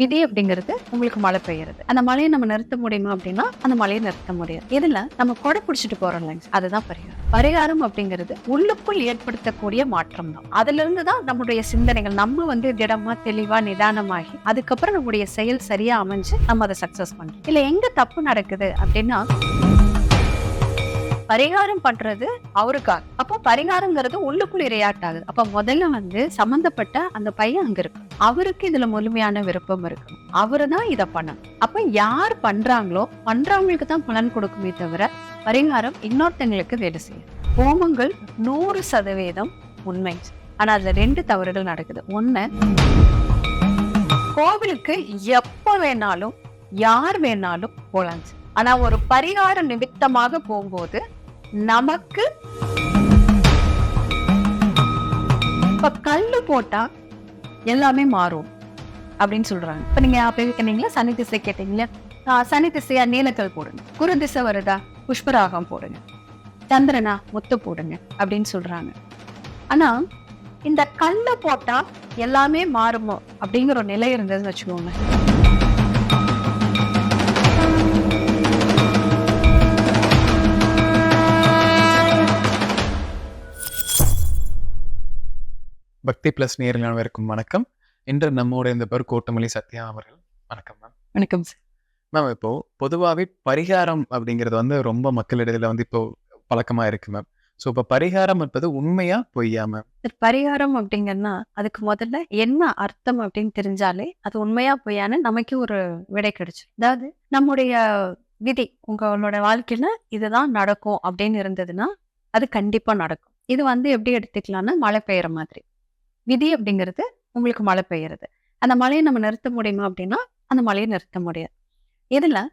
விதி அப்படிங்கிறது உங்களுக்கு மழை பெய்யுறது. அந்த மழையை நம்ம நிறுத்த முடியுமா அப்படின்னா அந்த மழையை நிறுத்த முடியாது. இதுல நம்ம கொடை பிடிச்சிட்டு போறோம் இல்லைங்க அதுதான் பரிகாரம். பரிகாரம் அப்படிங்கிறது உள்ளுக்குள் ஏற்படுத்தக்கூடிய மாற்றம் தான். அதுல இருந்து தான் நம்முடைய சிந்தனைகள் நம்ம வந்து திடமா தெளிவா நிதானமாகி அதுக்கப்புறம் நம்முடைய செயல் சரியா அமைஞ்சு நம்ம அதை சக்சஸ் பண்றோம். இல்ல எங்க தப்பு நடக்குது அப்படின்னா பரிகாரம் பண்றது அவருக்காக அப்போ பரிகாரங்கிறது உள்ளுக்குள் இரையாட்டாகுது. ஆகுது அப்ப முதல்ல வந்து சம்பந்தப்பட்ட அந்த பையன் அங்க இருக்கு. அவருக்கு இதுல முழுமையான விருப்பம் இருக்கு. அவரு தான் இதை பண்ணணும். அப்ப யார் பண்றாங்களோ பண்றவங்களுக்கு தான் பலன் கொடுக்குமே தவிர பரிகாரம் இன்னொருத்தங்களுக்கு வேலை செய்யும். ஹோமங்கள் நூறு சதவீதம் உண்மை. ஆனா அதுல ரெண்டு தவறுகள் நடக்குது. ஒண்ணு கோவிலுக்கு எப்ப வேணாலும் யார் வேணாலும் போலாம் ஆனா ஒரு பரிகார நிமித்தமாக போகும்போது நமக்கு. இப்ப கல்லு போட்டா எல்லாமே மாறும் அப்படின்னு சொல்றாங்க. இப்ப நீங்க கேட்டீங்களா சனி திசை கேட்டீங்களா ஆஹ் சனி திசையா நீலக்கல் போடுங்க. குரு திசை வருதா புஷ்பராகம் போடுங்க. சந்திரனா முத்து போடுங்க அப்படின்னு சொல்றாங்க. ஆனா இந்த கல்லை போட்டா எல்லாமே மாறுமோ அப்படிங்கிற ஒரு நிலை இருந்ததுன்னு வச்சுக்கோங்க. பக்தி பிளஸ் நேரில் அனைவருக்கும் வணக்கம். இன்று நம்மோட இந்த பேர் கோட்டமல்லி சத்யா அவர்கள். வணக்கம் மேம் வணக்கம் சார் மேம் இப்போ பொதுவாகவே பரிகாரம் அப்படிங்கிறது வந்து ரொம்ப மக்களிடத்துல வந்து இப்போ பழக்கமா இருக்கு மேம் ஸோ இப்போ பரிகாரம் என்பது உண்மையா பொய்யா மேம் பரிகாரம் அப்படிங்கன்னா அதுக்கு முதல்ல என்ன அர்த்தம் அப்படின்னு தெரிஞ்சாலே அது உண்மையா பொய்யான்னு நமக்கு ஒரு விடை கிடைச்சு அதாவது நம்முடைய விதி உங்களோட வாழ்க்கையில இதுதான் நடக்கும் அப்படின்னு இருந்ததுன்னா அது கண்டிப்பா நடக்கும். இது வந்து எப்படி எடுத்துக்கலாம்னா மழை பெய்யற மாதிரி. விதி அப்படிங்கிறது உங்களுக்கு மழை பெய்யறது. அந்த மழையை நம்ம நிறுத்த முடியுமா அப்படின்னா அந்த மழையை நிறுத்த முடியாது. இதுல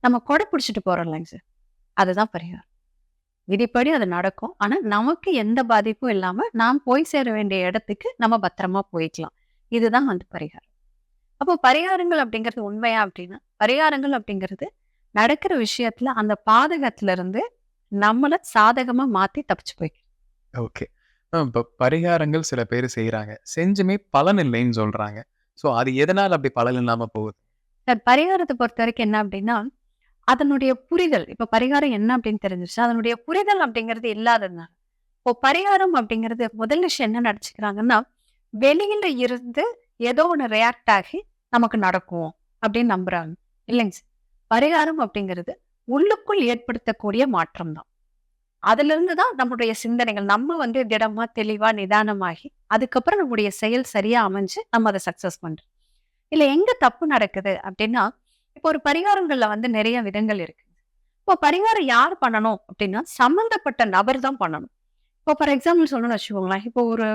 நம்ம கொடை பிடிச்சிட்டு போறோம் இல்லைங்க சார். அதுதான் பரிகாரம். விதிப்படி அது நடக்கும். ஆனா நமக்கு எந்த பாதிப்பும் இல்லாம நாம் போய் சேர வேண்டிய இடத்துக்கு நம்ம பத்திரமா போய்க்கலாம். இதுதான் வந்து பரிகாரம். அப்போ பரிகாரங்கள் அப்படிங்கிறது உண்மையா அப்படின்னா பரிகாரங்கள் அப்படிங்கிறது நடக்கிற விஷயத்துல அந்த பாதகத்துல இருந்து நம்மள சாதகமா மாத்தி தப்பிச்சு போய்க்கலாம். ஓகே. இப்போ பரிகாரங்கள் சில பேர் செய்கிறாங்க செஞ்சுமே பலன் இல்லைன்னு சொல்றாங்க. ஸோ அது எதனால் அப்படி பலன் இல்லாம போகுது? சார் பரிகாரத்தை பொறுத்த வரைக்கும் என்ன அப்படின்னா அதனுடைய புரிதல் இப்ப பரிகாரம் என்ன அப்படின்னு தெரிஞ்சிருச்சு அதனுடைய புரிதல் அப்படிங்கிறது இல்லாததுனால. இப்போ பரிகாரம் அப்படிங்கிறது முதல் விஷயம் என்ன நடிச்சுக்கிறாங்கன்னா வெளியில இருந்து ஏதோ ஒன்று ரியாக்ட் ஆகி நமக்கு நடக்கும் அப்படின்னு நம்புறாங்க. இல்லைங்க சார். பரிகாரம் அப்படிங்கிறது உள்ளுக்குள் ஏற்படுத்தக்கூடிய மாற்றம் தான் அதுல இருந்துதான் நம்முடைய சிந்தனைகள் நம்ம வந்து திடமா தெளிவா நிதானமாகி அதுக்கப்புறம் நம்முடைய செயல் சரியா அமைஞ்சு நம்ம அதை சக்சஸ் பண்றோம். இல்ல எங்க தப்பு நடக்குது அப்படின்னா இப்போ ஒரு பரிகாரங்கள்ல வந்து நிறைய விதங்கள் இருக்கு. இப்போ பரிகாரம் யார் பண்ணணும் அப்படின்னா சம்பந்தப்பட்ட நபர் தான் பண்ணணும். இப்போ ஃபார் எக்ஸாம்பிள் சொல்லணும்னு வச்சுக்கோங்களேன். இப்போ ஒரு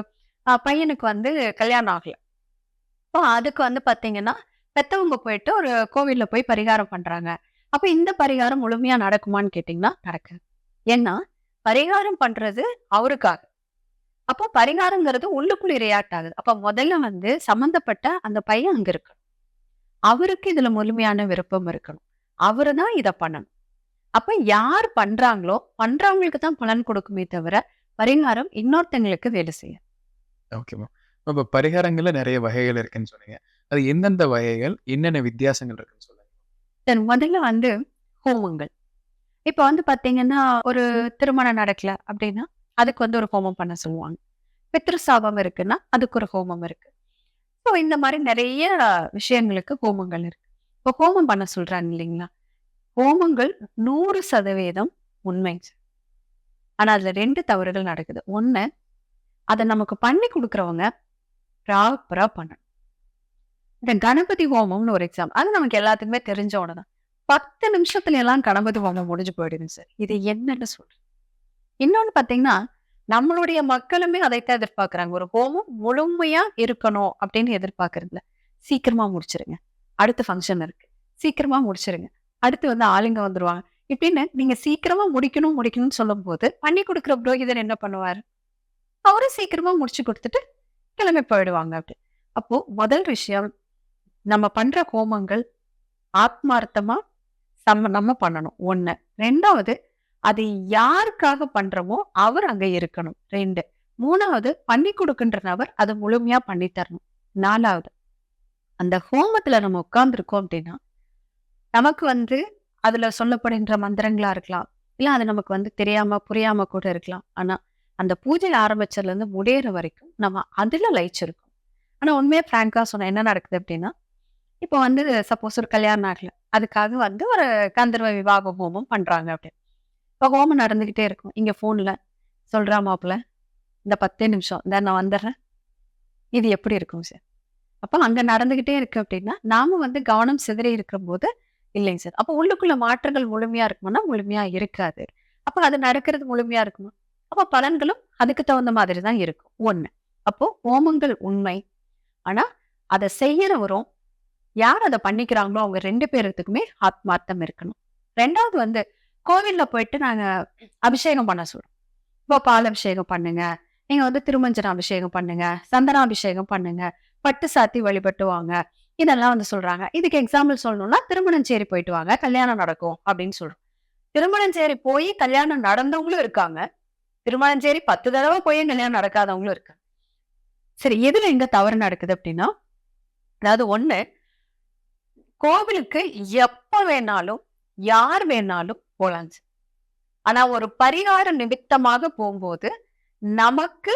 பையனுக்கு வந்து கல்யாணம் ஆகல. இப்போ அதுக்கு வந்து பாத்தீங்கன்னா பெத்தவங்க போயிட்டு ஒரு கோவில்ல போய் பரிகாரம் பண்றாங்க. அப்ப இந்த பரிகாரம் முழுமையா நடக்குமான்னு கேட்டீங்கன்னா நடக்குது. ஏன்னா பரிகாரம் பண்றது அவருக்காக. அப்போ பரிகாரங்கிறது உள்ளுக்குள்ள ரியாக்ட் ஆகுது அப்ப முதல்ல வந்து சம்பந்தப்பட்ட அந்த பையன் அங்க இருக்கணும். அவருக்கு இதுல முழுமையான விருப்பம் இருக்கணும். அவரு தான் இதை பண்ணணும். அப்ப யார் பண்றாங்களோ பண்றவங்களுக்கு தான் பலன் கொடுக்குமே தவிர பரிகாரம் இன்னொருத்தங்களுக்கு வேலை செய்யும் ஓகே மேம். இப்போ பரிகாரங்கள்ல நிறைய வகைகள் இருக்குன்னு சொன்னீங்க. அது எந்தெந்த வகைகள் என்னென்ன வித்தியாசங்கள் இருக்குன்னு சொல்லுங்க. முதல்ல வந்து ஹோமங்கள். இப்ப வந்து பாத்தீங்கன்னா ஒரு திருமணம் நடக்கல அப்படின்னா அதுக்கு வந்து ஒரு ஹோமம் பண்ண சொல்லுவாங்க. பித்ரு சாபம் இருக்குன்னா அதுக்கு ஒரு ஹோமம் இருக்கு. ஸோ இந்த மாதிரி நிறைய விஷயங்களுக்கு ஹோமங்கள் இருக்கு. இப்போ ஹோமம் பண்ண சொல்றாங்க இல்லைங்களா? ஹோமங்கள் நூறு சதவீதம் உண்மை. ஆனா அதுல ரெண்டு தவறுகள் நடக்குது. ஒண்ணு அதை நமக்கு பண்ணி கொடுக்குறவங்க ப்ராப்பரா பண்ணணும். இந்த கணபதி ஹோமம்னு ஒரு எக்ஸாம் அது நமக்கு எல்லாத்துக்குமே தெரிஞ்ச ஒண்ணுதான். பத்து நிமிஷத்துல எல்லாம் கணபதி வாங்க முடிஞ்சு போயிடுது சார். இது என்னன்னு சொல்றேன் இன்னொன்னு பாத்தீங்கன்னா நம்மளுடைய மக்களுமே அதைத்தான் எதிர்பார்க்கிறாங்க. ஒரு ஹோமம் முழுமையா இருக்கணும் அப்படின்னு எதிர்பார்க்கறதுல சீக்கிரமா முடிச்சிருங்க. அடுத்த ஃபங்க்ஷன் இருக்கு. சீக்கிரமா முடிச்சிருங்க. அடுத்து வந்து ஆளுங்க வந்துருவாங்க. இப்படின்னு நீங்க சீக்கிரமா முடிக்கணும் முடிக்கணும்னு சொல்லும் போது பண்ணி கொடுக்குற புரோகிதர் என்ன பண்ணுவாரு? அவரும் சீக்கிரமா முடிச்சு கொடுத்துட்டு கிளம்பி போயிடுவாங்க அப்படி. அப்போ முதல் விஷயம் நம்ம பண்ற ஹோமங்கள் ஆத்மார்த்தமா நம்ம நம்ம பண்ணணும். ஒண்ணு. ரெண்டாவது அது யாருக்காக பண்றோமோ அவர் அங்க இருக்கணும். ரெண்டு. மூணாவது பண்ணி கொடுக்கின்ற நபர் அதை முழுமையா பண்ணி தரணும். நாலாவது அந்த ஹோமத்துல நம்ம உட்கார்ந்துருக்கோம் அப்படின்னா நமக்கு வந்து அதுல சொல்லப்படுகின்ற மந்திரங்களா இருக்கலாம். இல்ல அது நமக்கு வந்து தெரியாம புரியாம கூட இருக்கலாம். ஆனா அந்த பூஜை ஆரம்பிச்சதுல இருந்து முடியிற வரைக்கும் நம்ம அதுல லயிச்சிருக்கோம். ஆனா உண்மையா பிராங்கா சொன்ன என்ன நடக்குது அப்படின்னா இப்போ வந்து சப்போஸ் ஒரு கல்யாணம் ஆகல. அதுக்காக வந்து ஒரு கந்தர்வ விவாக ஹோமம் பண்றாங்க அப்படின்னு. இப்போ ஹோமம் நடந்துகிட்டே இருக்கும். இங்க போன்ல சொல்றா மாப்பிள்ள இந்த பத்தே நிமிஷம் இந்த நான் வந்துடுறேன். இது எப்படி இருக்கும் சார் அப்போ அங்க நடந்துகிட்டே இருக்கு அப்படின்னா நாம வந்து கவனம் சிதறி இருக்கும்போது போது இல்லைங்க சார் அப்போ உள்ளுக்குள்ள மாற்றங்கள் முழுமையா இருக்குமானா முழுமையா இருக்காது. அப்போ அது நடக்கிறது முழுமையா இருக்குமா? அப்போ பலன்களும் அதுக்கு தகுந்த மாதிரி தான் இருக்கும். ஒன்று அப்போ ஹோமங்கள் உண்மை. ஆனா அதை செய்யறவரும் யார் அதை பண்ணிக்கிறாங்களோ அவங்க ரெண்டு பேர்த்துக்குமே ஆத்மார்த்தம் இருக்கணும். ரெண்டாவது வந்து கோவில்ல போயிட்டு நாங்க அபிஷேகம் பண்ண சொல்றோம். இப்போ பால் அபிஷேகம் பண்ணுங்க நீங்க வந்து திருமஞ்சன அபிஷேகம் பண்ணுங்க சந்தனாபிஷேகம் பண்ணுங்க பட்டு சாத்தி வழிபட்டு வாங்க இதெல்லாம் வந்து சொல்றாங்க. இதுக்கு எக்ஸாம்பிள் சொல்லணும்னா திருமணஞ்சேரி போயிட்டு வாங்க கல்யாணம் நடக்கும் அப்படின்னு சொல்றோம். திருமணஞ்சேரி போய் கல்யாணம் நடந்தவங்களும் இருக்காங்க. திருமணஞ்சேரி பத்து தடவை போய் கல்யாணம் நடக்காதவங்களும் இருக்காங்க. சரி எதுல எங்க தவறு நடக்குது அப்படின்னா அதாவது ஒண்ணு கோவிலுக்கு எப்ப வேணாலும் யார் வேணாலும் போலாம் ஆனா ஒரு பரிகார நிமித்தமாக போகும்போது நமக்கு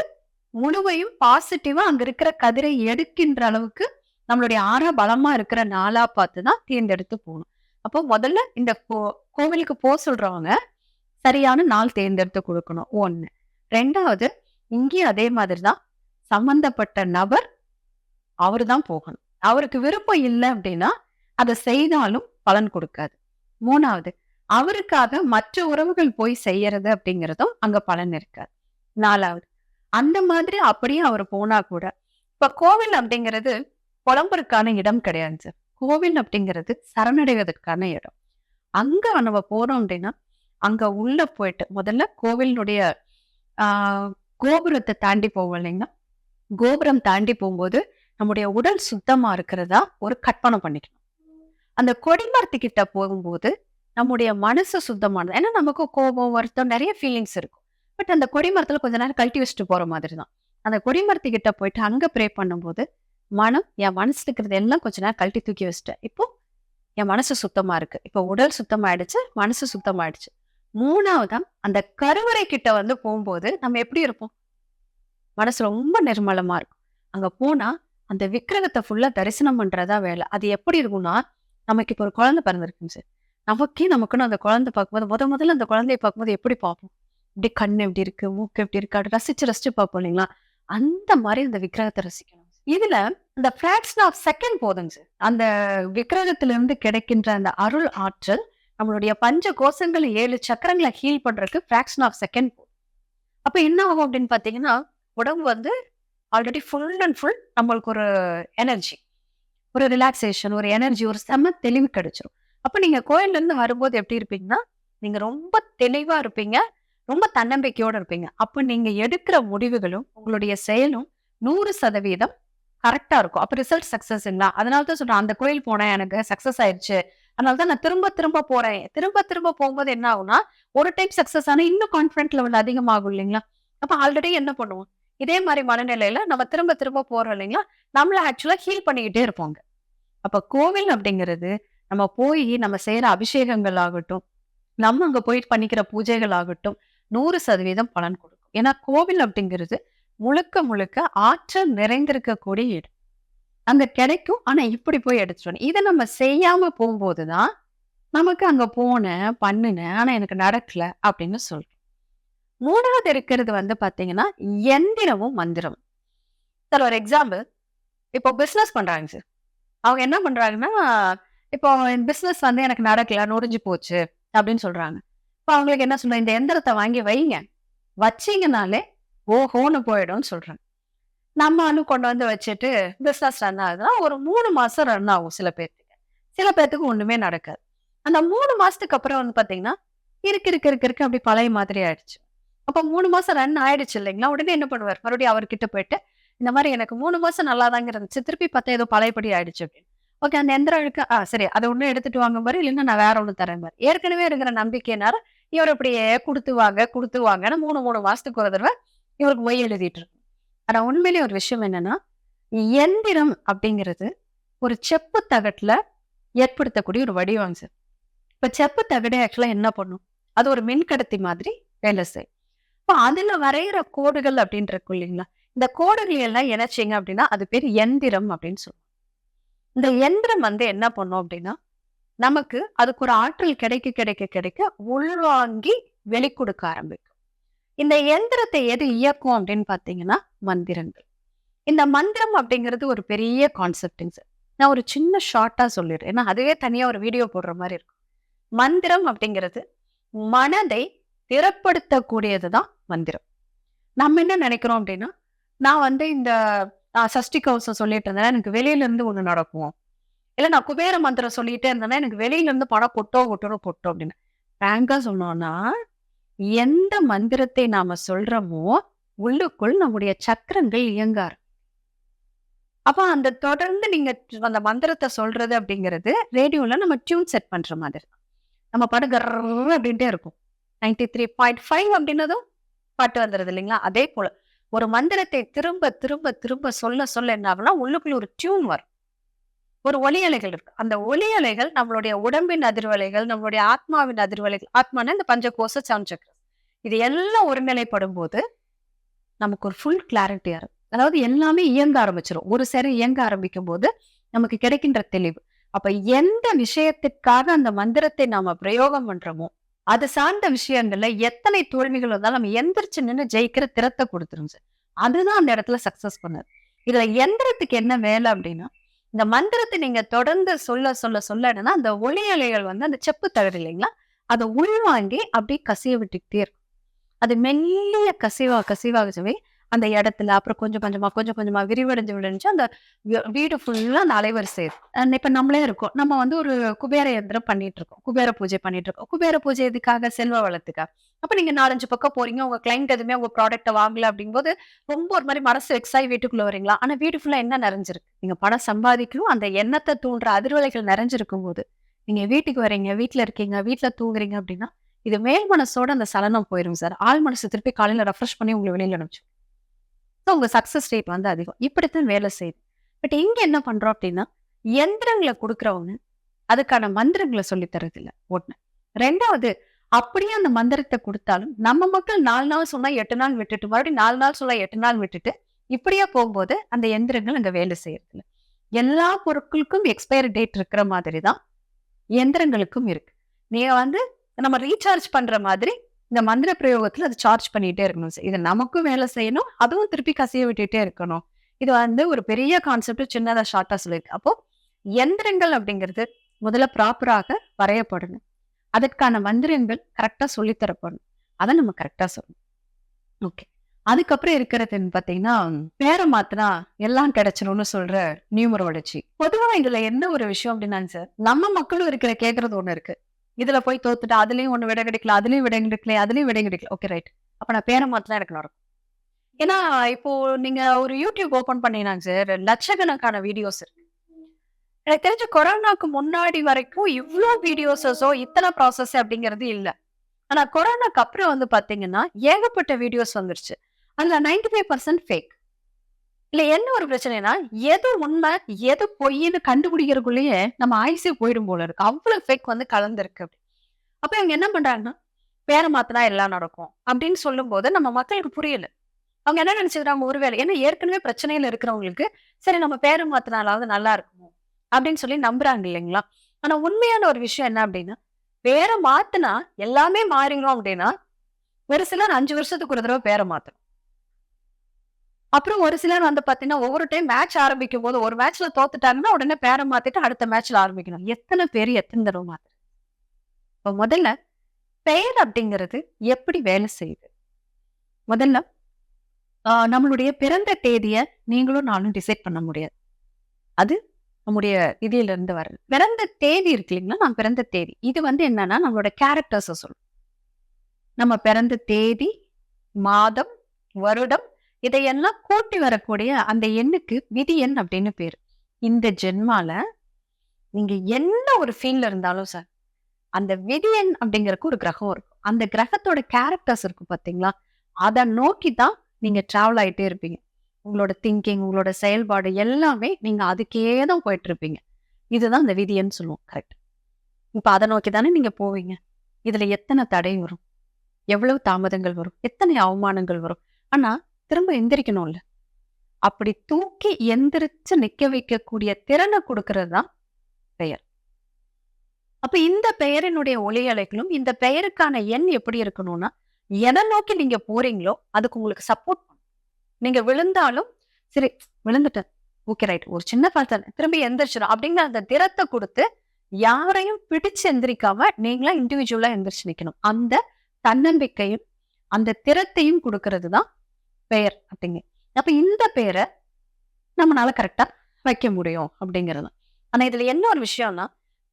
முழுவையும் பாசிட்டிவா அங்க இருக்கிற கதிரை எடுக்கின்ற அளவுக்கு நம்மளுடைய ஆறா பலமா இருக்கிற நாளா பார்த்து தான் தேர்ந்தெடுத்து போகணும். அப்போ முதல்ல இந்த கோவிலுக்கு போக சொல்றவங்க சரியான நாள் தேர்ந்தெடுத்து கொடுக்கணும். ஒண்ணு. ரெண்டாவது இங்கேயும் அதே மாதிரி தான் சம்பந்தப்பட்ட நபர் அவரு தான் போகணும். அவருக்கு விருப்பம் இல்லை அப்படின்னா அதை செய்தாலும் பலன் கொடுக்காது. மூணாவது அவருக்காக மற்ற உறவுகள் போய் செய்யறது அப்படிங்கிறதும் அங்க பலன் இருக்காது. நாலாவது அந்த மாதிரி அப்படியே அவர் போனா கூட இப்ப கோவில் அப்படிங்கிறது புலம்புறக்கான இடம் கிடையாது சார். கோவில் அப்படிங்கிறது சரணடைவதற்கான இடம். அங்க நம்ம போறோம் அப்படின்னா அங்க உள்ள போயிட்டு முதல்ல கோவிலினுடைய ஆஹ் கோபுரத்தை தாண்டி போவோம் இல்லைங்களா? கோபுரம் தாண்டி போகும்போது நம்முடைய உடல் சுத்தமா இருக்கிறதா ஒரு கற்பனை பண்ணிக்கணும். அந்த கொடிமரத்துக்கிட்ட போகும்போது நம்முடைய மனசு சுத்தமானது. ஏன்னா நமக்கு கோபம் வருத்தம் நிறைய ஃபீலிங்ஸ் இருக்கும். பட் அந்த கொடிமரத்துல கொஞ்ச நேரம் கழட்டி வச்சுட்டு போற மாதிரி தான் அந்த கொடிமரத்துக்கிட்ட போயிட்டு அங்க ப்ரே பண்ணும்போது மனம் என் மனசு இருக்கிறது எல்லாம் கொஞ்ச நேரம் கழட்டி தூக்கி வச்சுட்டேன். இப்போ என் மனசு சுத்தமா இருக்கு. இப்போ உடல் சுத்தமாயிடுச்சு மனசு சுத்தமாயிடுச்சு. மூணாவதா அந்த கருவறை கிட்ட வந்து போகும்போது நம்ம எப்படி இருப்போம்? மனசு ரொம்ப நிர்மலமா இருக்கும். அங்க போனா அந்த விக்கிரகத்தை ஃபுல்லா தரிசனம் பண்றதா வேலை. அது எப்படி இருக்கும்னா நமக்கு இப்போ ஒரு குழந்தை பிறந்திருக்குங்க சார். நமக்கே நமக்குன்னு அந்த குழந்தை பார்க்கும்போது முத முதல்ல அந்த குழந்தைய பார்க்கும்போது எப்படி பார்ப்போம்? இப்படி கண் எப்படி இருக்கு மூக்கு எப்படி இருக்கு அப்படி ரசிச்சு ரசிச்சு பார்ப்போம் இல்லைங்களா? அந்த மாதிரி அந்த விக்கிரகத்தை ரசிக்கணும். இதுல இந்த ஃபிராக்ஷன் ஆஃப் செகண்ட் போதுங்க சார். அந்த விக்கிரகத்துல இருந்து கிடைக்கின்ற அந்த அருள் ஆற்றல் நம்மளுடைய பஞ்ச கோஷங்கள் ஏழு சக்கரங்களை ஹீல் பண்றதுக்கு ஃபிராக்ஷன் ஆஃப் செகண்ட் போதும். அப்ப என்ன ஆகும் அப்படின்னு பாத்தீங்கன்னா உடம்பு வந்து ஆல்ரெடி ஃபுல் அண்ட் ஃபுல் நம்மளுக்கு ஒரு எனர்ஜி ஒரு ரிலாக்ஸேஷன் ஒரு எனர்ஜி ஒரு செம தெளிவு கிடைச்சிரும். அப்போ நீங்க கோயில்ல இருந்து வரும்போது எப்படி இருப்பீங்கன்னா நீங்க ரொம்ப தெளிவா இருப்பீங்க ரொம்ப தன்னம்பிக்கையோட இருப்பீங்க. அப்போ நீங்க எடுக்கிற முடிவுகளும் உங்களுடைய செயலும் நூறு சதவீதம் கரெக்டா இருக்கும். அப்போ ரிசல்ட் சக்ஸஸ் இல்லை. அதனால தான் சொல்றேன் அந்த கோயில் போனேன் எனக்கு சக்சஸ் ஆயிடுச்சு அதனால தான் நான் திரும்ப திரும்ப போறேன். திரும்ப திரும்ப போகும்போது என்ன ஆகும்னா ஒரு டைம் சக்ஸஸ் ஆனால் இன்னும் கான்ஃபிடென்ட் லெவல் அதிகமாகும் இல்லைங்களா? அப்போ ஆல்ரெடி என்ன பண்ணுவோம்? இதே மாதிரி மனநிலையில நம்ம திரும்ப திரும்ப போறோம் இல்லைங்களா? நம்மள ஆக்சுவலா ஹீல் பண்ணிக்கிட்டே இருப்போங்க. அப்ப கோவில் அப்படிங்கிறது நம்ம போய் நம்ம செய்யற அபிஷேகங்கள் ஆகட்டும் நம்ம அங்க போய் பண்ணிக்கிற பூஜைகள் ஆகட்டும் நூறு சதவீதம் பலன் கொடுக்கும். ஏன்னா கோவில் அப்படிங்கிறது முழுக்க முழுக்க ஆற்றல் நிறைந்திருக்கக்கூடிய இடம். அங்க கிடைக்கும். ஆனா இப்படி போய் எடுத்துட்டோம் இதை நம்ம செய்யாம போகும்போதுதான் நமக்கு அங்க போனேன் பண்ணுன ஆனா எனக்கு நடக்கல அப்படின்னு சொல்றோம். மூணாவது இருக்கிறது வந்து பாத்தீங்கன்னா எந்திரமும் மந்திரம். சார் ஒரு எக்ஸாம்பிள் இப்போ பிசினஸ் பண்றாங்க சார் அவங்க என்ன பண்றாங்கன்னா இப்போ பிசினஸ் வந்து எனக்கு நடக்கல நொறிஞ்சு போச்சு அப்படின்னு சொல்றாங்க. இப்போ அவங்களுக்கு என்ன சொல்ற இந்த எந்திரத்தை வாங்கி வைங்க. வச்சீங்கனாலே ஓஹோன்னு போயிடும்னு சொல்றாங்க. நம்மளும் கொண்டு வந்து வச்சுட்டு பிசினஸ் ரன் ஆகுதுன்னா ஒரு மூணு மாசம் ரன் ஆகும் சில பேர்த்துக்கு. சில பேர்த்துக்கு ஒண்ணுமே நடக்காது. அந்த மூணு மாசத்துக்கு அப்புறம் வந்து பாத்தீங்கன்னா இருக்கு இருக்கு இருக்கு இருக்கு அப்படி பழைய மாதிரி ஆயிடுச்சு. அப்ப மூணு மாசம் ரன் ஆயிடுச்சு இல்லைங்களா? உடனே என்ன பண்ணுவார்? மறுபடியும் அவர்கிட்ட போயிட்டு இந்த மாதிரி எனக்கு மூணு மாசம் நல்லா தாங்க இருந்துச்சு. திருப்பி பார்த்தா ஏதோ பழையபடி ஆயிடுச்சு. அப்படின்னு. ஓகே அந்த எந்திரம் இருக்கு ஆ சரி. அதை ஒண்ணு எடுத்துட்டு வாங்க மாதிரி இல்லைன்னா நான் வேற ஒண்ணு தரேன் மாதிரி ஏற்கனவே இருக்கிற நம்பிக்கையினால இவர் இப்படியே கொடுத்து வாங்க கொடுத்து வாங்கன்னு மூணு மூணு மாசத்துக்கு ஒரு தடவை இவருக்கு மொய் எழுதிட்டு இருக்கு ஆனா உண்மையிலேயே ஒரு விஷயம் என்னன்னா எந்திரம் அப்படிங்கிறது ஒரு செப்பு தகட்டுல ஏற்படுத்தக்கூடிய ஒரு வடிவம் சார். இப்ப செப்பு தகடு ஆக்சுவலா என்ன பண்ணும்? அது ஒரு மின்கடத்தி மாதிரி வேலை செய்யும். இப்போ அதுல வரைகிற கோடுகள் அப்படின்னு இருக்கும் இல்லைங்களா? இந்த கோடுகள் எல்லாம் இணைச்சிங்க அப்படின்னா அது பேர் எந்திரம் அப்படின்னு சொல்லுவோம் இந்த எந்திரம் வந்து என்ன பண்ணும் அப்படின்னா நமக்கு அதுக்கு ஒரு ஆற்றல் கிடைக்க கிடைக்க கிடைக்க உள்வாங்கி வெளிக்கொடுக்க ஆரம்பிக்கும். இந்த எந்திரத்தை எது இயக்கும் அப்படின்னு பார்த்தீங்கன்னா மந்திரங்கள். இந்த மந்திரம் அப்படிங்கிறது ஒரு பெரிய கான்செப்டுங்க சார் நான் ஒரு சின்ன ஷார்ட்டாக சொல்லிடுறேன். ஏன்னா அதுவே தனியாக ஒரு வீடியோ போடுற மாதிரி இருக்கும். மந்திரம் அப்படிங்கிறது மனதை திறப்படுத்தக்கூடியது தான் மந்திரம். நம்ம என்ன நினைக்கிறோம் அப்படின்னா நான் வந்து இந்த நான் சஷ்டி கவசம் சொல்லிட்டு இருந்தேன்னா எனக்கு வெளியில இருந்து ஒண்ணு நடக்கும். இல்ல நான் குபேர மந்திரம் சொல்லிட்டே இருந்தேன்னா எனக்கு வெளியில இருந்து பணம் கொட்டோ கொட்டோ கொட்டோ அப்படின்னு. ஃப்ராங்கா சொன்னோம்னா எந்த மந்திரத்தை நாம சொல்றோமோ உள்ளுக்குள் நம்முடைய சக்கரங்கள் இயங்கார் அப்ப அந்த தொடர்ந்து நீங்க அந்த மந்திரத்தை சொல்றது அப்படிங்கிறது ரேடியோல நம்ம டியூன் செட் பண்ற மாதிரி. நம்ம படம் கர்ன்னு அப்படின்ட்டே இருக்கும் நைன்டி த்ரீ பாயிண்ட் ஃபைவ் அப்படின்னதும் பாட்டு வந்துடுது இல்லைங்களா? அதே போல ஒரு மந்திரத்தை திரும்ப திரும்ப திரும்ப சொல்ல சொல்ல என்ன ஆகும்னா உள்ளுக்குள்ள ஒரு டியூன் வரும். ஒரு ஒலி அலைகள் இருக்கு. அந்த ஒலி அலைகள் நம்மளுடைய உடம்பின் அதிர்வலைகள் நம்மளுடைய ஆத்மாவின் அதிர்வலைகள் ஆத்மான இந்த பஞ்சகோச சக்கரம். இது எல்லாம் ஒருநிலைப்படும் போது நமக்கு ஒரு ஃபுல் கிளாரிட்டியா இருக்கும். அதாவது எல்லாமே இயங்க ஆரம்பிச்சிடும் ஒரு சரி இயங்க ஆரம்பிக்கும் போது நமக்கு கிடைக்கின்ற தெளிவு. அப்ப எந்த விஷயத்திற்காக அந்த மந்திரத்தை நாம பிரயோகம் பண்றோமோ அது சார்ந்த விஷயங்கள்ல எத்தனை தோல்விகள் வந்தாலும் நம்ம எந்திரிச்சு நின்று ஜெயிக்கிற திறத்தை கொடுத்துரும் சார். அதுதான் அந்த இடத்துல சக்சஸ் பண்ணது. இதுல எந்திரத்துக்கு என்ன வேலை அப்படின்னா இந்த மந்திரத்தை நீங்க தொடர்ந்து சொல்ல சொல்ல சொல்ல என்னன்னா அந்த ஒளி அலைகள் வந்து அந்த செப்பு தகடு இல்லைங்களா? அதை உள்வாங்கி அப்படியே கசிய விட்டுக்கிட்டே இருக்கும். அது மெல்லிய கசிவா கசிவாகவே அந்த இடத்துல அப்புறம் கொஞ்சம் கொஞ்சமா கொஞ்சம் கொஞ்சமா விரிவடைஞ்சு விடுச்சு அந்த வீடு ஃபுல்லா அந்த அலைவரிசை இருக்கும். இப்ப நம்மளே இருக்கோம். நம்ம வந்து ஒரு குபேர யந்திரம் பண்ணிட்டு இருக்கோம் குபேர பூஜை பண்ணிட்டு இருக்கோம் குபேர பூஜை எதுக்காக? செல்வ வளத்துக்காக. அப்ப நீங்க நாலஞ்சு பக்கம் போறீங்க. உங்க கிளைண்ட் எதுவுமே உங்க ப்ராடக்ட்டை வாங்கல அப்படிங்கும்போது ரொம்ப ஒரு மாதிரி மனசு எக்ஸாய் வீட்டுக்குள்ள வரீங்களா ஆனா வீடு ஃபுல்லா என்ன நிறைஞ்சிருக்கு? நீங்க பணம் சம்பாதிக்கணும். அந்த எண்ணத்தை தூண்டுற அதிர்வலைகள் நிறைஞ்சிருக்கும் போது நீங்க வீட்டுக்கு வரீங்க வீட்டுல இருக்கீங்க வீட்டுல தூங்குறீங்க அப்படின்னா இது மேல் மனசோட அந்த சலனம் போயிரும் சார். ஆள் மனசு திருப்பி காலையில ரெஃப்ரெஷ் பண்ணி உங்களை வெளியில அனுப்பிச்சு ஸோ உங்க சக்சஸ் ரேட் வந்து அதிகம். இப்படித்தான் வேலை செய்யுது. பட் இங்க என்ன பண்றோம் அப்படின்னா எந்திரங்களை கொடுக்குறவங்க அதுக்கான மந்திரங்களை சொல்லி தரது இல்ல ரெண்டாவது அப்படியே அந்த மந்திரத்தை கொடுத்தாலும் நம்ம மக்கள் நாலு நாள் சொன்னா எட்டு நாள் விட்டுட்டு மறுபடியும் நாலு நாள் சொன்னா எட்டு நாள் விட்டுட்டு இப்படியா போகும்போது அந்த எந்திரங்கள் அங்க வேலை செய்யறதில்ல. எல்லா பொருட்களுக்கும் எக்ஸ்பயரி டேட் இருக்கிற மாதிரி தான் எந்திரங்களுக்கும் இருக்கு. நீங்க வந்து நம்ம ரீசார்ஜ் பண்ற மாதிரி இந்த மந்திர பிரயோகத்துல அது சார்ஜ் பண்ணிட்டே இருக்கணும். சார். இது நமக்கும் வேலை செய்யணும் அதுவும் திருப்பி கசிய விட்டுட்டே இருக்கணும். இது வந்து ஒரு பெரிய கான்செப்ட் சின்னதா ஷார்ட்டா சொல்லியிருக்கு. அப்போ எந்திரங்கள் அப்படிங்கிறது முதல்ல ப்ராப்பராக வரையப்படணும். அதற்கான மந்திரங்கள் கரெக்டா சொல்லித்தரப்படணும். அதை நம்ம கரெக்டா சொல்லணும். ஓகே அதுக்கப்புறம் இருக்கிறதுன்னு பாத்தீங்கன்னா பேரை மாத்தினா எல்லாம் கிடைச்சிரும்னு சொல்ற நியூமரோலஜி. பொதுவா இதுல என்ன ஒரு விஷயம் அப்படின்னா சார் நம்ம மக்களும் இருக்கிற கேக்குறது ஒண்ணு இருக்கு. இதுல போய் தோத்துட்டு அதுலயும் ஒண்ணு விட கிடைக்கல அதுலயும் விட கிடைக்கல அதுலயும் விட கிடைக்கல. ஓகே ரைட் அப்ப நான் பேரை மாத்தினா எனக்கு நடக்கும் ஏன்னா இப்போ நீங்க ஒரு யூடியூப் ஓபன் பண்ணீங்கன்னா சார் லட்சக்கணக்கான வீடியோஸ் இருக்கு. எனக்கு தெரிஞ்ச கொரோனாக்கு முன்னாடி வரைக்கும் இவ்வளோ வீடியோஸஸோ இத்தனை ப்ராசஸ் அப்படிங்கிறது இல்ல. ஆனா கொரோனாக்கு அப்புறம் வந்து பாத்தீங்கன்னா ஏகப்பட்ட வீடியோஸ் வந்துருச்சு. அதுல நைன்டி ஃபைவ் பர்சன்ட் ஃபேக் இல்ல என்ன ஒரு பிரச்சனைனா எது உண்மை எது பொய்ன்னு கண்டுபிடிக்கிறதுக்குள்ளேயே நம்ம ஆயுசே போயிடும் போல இருக்கு. அவ்வளவு ஃபேக் வந்து கலந்துருக்கு அப்படி. அப்ப இவங்க என்ன பண்றாங்கன்னா பேரை மாத்தினா எல்லாம் நடக்கும் அப்படின்னு சொல்லும் போது நம்ம மக்களுக்கு புரியல. அவங்க என்ன நினைச்சுக்கிறாங்க ஒருவேளை ஏன்னா ஏற்கனவே பிரச்சனையில இருக்கிறவங்களுக்கு சரி நம்ம பேரை மாத்தினாலாவது நல்லா இருக்குமோ அப்படின்னு சொல்லி நம்புறாங்க இல்லைங்களா? ஆனா உண்மையான ஒரு விஷயம் என்ன அப்படின்னா பேரை மாத்தினா எல்லாமே மாறிடும் அப்படின்னா ஒரு சிலர் அஞ்சு வருஷத்துக்கு ஒரு தடவை பேரை மாத்தணும். அப்புறம் ஒரு சிலர் வந்து பாத்தீங்கன்னா ஒவ்வொரு டைம் மேட்ச் ஆரம்பிக்கும் போது ஒரு மேட்ச்ல தோத்துட்டாங்கன்னா உடனே பேரை மாத்திட்டு அடுத்த மேட்ச்ல ஆரம்பிக்கணும். எத்தனை பேர் எத்தனை தடவை மாத்து இப்போ முதல்ல பெயர் அப்படிங்கிறது எப்படி வேலை செய்யுது? முதல்ல நம்மளுடைய பிறந்த தேதியை நீங்களும் நானும் டிசைட் பண்ண முடியாது. அது நம்முடைய விதியில இருந்து வர பிறந்த தேதி இருக்கு இல்லைங்களா? நான் பிறந்த தேதி. இது வந்து என்னன்னா நம்மளோட கேரக்டர்ஸை சொல்லும் நம்ம பிறந்த தேதி மாதம் வருடம் இதையெல்லாம் கூட்டி வரக்கூடிய அந்த எண்ணுக்கு விதி எண் அப்படின்னு பேரு. இந்த ஜென்மால நீங்க என்ன ஒரு ஃபீல்ட்ல இருந்தாலும் சார் அந்த விதி எண் அப்படிங்கறதுக்கு ஒரு கிரகம் இருக்கும். அந்த கிரகத்தோட கேரக்டர்ஸ் இருக்கும் பாத்தீங்களா? அதை நோக்கி தான் நீங்க டிராவல் ஆயிட்டே இருப்பீங்க. உங்களோட திங்கிங் உங்களோட செயல்பாடு எல்லாமே நீங்க அதுக்கே தான் போயிட்டு இருப்பீங்க இதுதான் அந்த விதியன்னு சொல்லுவோம் கரெக்ட் இப்ப அதை நோக்கி தானே நீங்க போவீங்க. இதுல எத்தனை தடை வரும்? எவ்வளவு தாமதங்கள் வரும்? எத்தனை அவமானங்கள் வரும்? ஆனா திரும்ப எந்திரிக்கணும்ல. அப்படி தூக்கி எந்திரிச்சு நிக்க வைக்கக்கூடிய திறனை கொடுக்கறது தான் பெயர். அப்ப இந்த பெயரினுடைய ஒளி அலைகளும் இந்த பெயருக்கான எண் எப்படி இருக்கணும்னா எதை நோக்கி நீங்க போறீங்களோ அதுக்கு உங்களுக்கு சப்போர்ட் பண்ணும். நீங்க விழுந்தாலும் சரி விழுந்துட்டேன். ஓகே ரைட் ஒரு சின்ன ஃபால் திரும்பி எந்திரிச்சிடும் அப்படிங்கிற அந்த திறத்தை கொடுத்து யாரையும் பிடிச்சு எந்திரிக்காம நீங்களா இண்டிவிஜுவலா எந்திரிச்சு நிக்கணும். அந்த தன்னம்பிக்கையும் அந்த திறத்தையும் கொடுக்கறது தான் பெயர் அப்படிங்க. அப்ப இந்த பெயரை நம்மளால கரெக்டா வைக்க முடியும் அப்படிங்கிறது. ஆனா இதுல என்ன ஒரு விஷயம்னா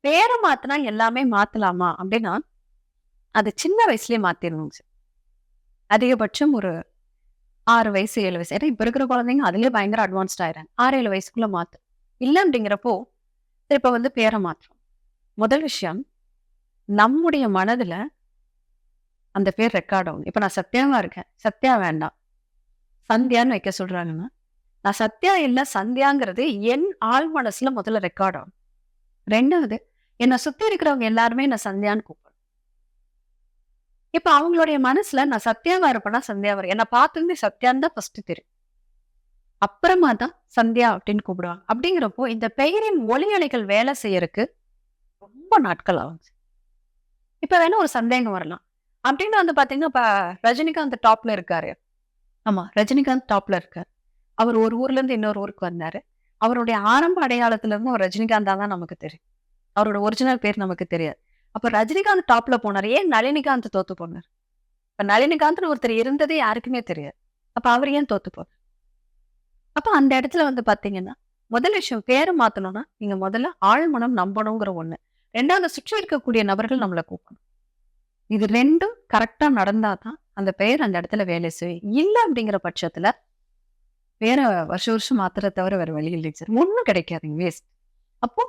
பேரை மாத்தினா எல்லாமே மாத்தலாமா அப்படின்னா அது சின்ன வயசுலயே மாத்திடணும் அதிகபட்சம் ஒரு ஆறு வயசு ஏழு வயசு. ஏன்னா இப்ப இருக்கிற குழந்தைங்க அதுலயே பயங்கர அட்வான்ஸ்ட் ஆயிடுறாங்க. ஆறு ஏழு வயசுக்குள்ள மாத்து. இல்லை அப்படிங்கிறப்போ இப்ப வந்து பேரை மாத்துறோம். முதல் விஷயம் நம்முடைய மனதுல அந்த பேர் ரெக்கார்ட் ஆகும். இப்ப நான் சத்யாவா இருக்கேன். சத்யா வேண்டாம். சந்தியான்னு வைக்க சொல்றாங்கன்னா நான் சத்யா இல்ல சந்தியாங்கிறது என் ஆள் மனசுல முதல்ல ரெக்கார்ட் ஆகும். ரெண்டாவது என்னை சுத்தி இருக்கிறவங்க எல்லாருமே நான் சந்தியான்னு கூப்பிடும். இப்ப அவங்களுடைய மனசுல நான் சத்யாவா இருப்பேனா சந்தியாவா என்னை பார்த்துருந்து சத்யான்னு தான் ஃபர்ஸ்ட் தெரியும் அப்புறமா தான் சந்தியா அப்படின்னு கூப்பிடுவாங்க. அப்படிங்கிறப்போ இந்த பெயரின் ஒளி அலைகள் வேலை செய்யறதுக்கு ரொம்ப நாட்கள் ஆகும் இப்ப வேணா ஒரு சந்தேகம் வரலாம். அப்படின்னு வந்து பாத்தீங்கன்னா இப்ப ரஜினிகாந்த் டாப்ல இருக்காரு. ஆமா ரஜினிகாந்த் டாப்ல இருக்காரு. அவர் ஒரு ஊர்ல இருந்து இன்னொரு ஊருக்கு வந்தாரு. அவருடைய ஆரம்ப அடையாளத்துல இருந்து அவர் ரஜினிகாந்தா தான் நமக்கு தெரியும். அவரோட ஒரிஜினல் பேர் நமக்கு தெரியாது. அப்ப ரஜினிகாந்த் டாப்ல போனாரு. ஏன் நளினிகாந்த் தோத்து போனார்? இப்ப நளினிகாந்த்னு ஒருத்தர் இருந்ததே யாருக்குமே தெரியாது. அப்ப அவர் ஏன் தோத்து போனார்? அப்ப அந்த இடத்துல வந்து பாத்தீங்கன்னா முதல் விஷயம் பேரை மாத்தணும்னா நீங்க முதல்ல ஆழ்மனம் நம்பணுங்கிற ஒண்ணு. ரெண்டாவது சுற்றி இருக்கக்கூடிய நபர்கள் நம்மளை கூப்பிடணும். இது ரெண்டும் கரெக்டா நடந்தாதான் அந்த பெயர் அந்த இடத்துல வேலை செய்யும் இல்லை அப்படிங்கிற பட்சத்துல வேற வருஷம் வருஷம் மாத்திர தவிர வேற வழி இல்லைங்க சார் ஒன்றும் கிடைக்காதுங்க வேஸ்ட் அப்போ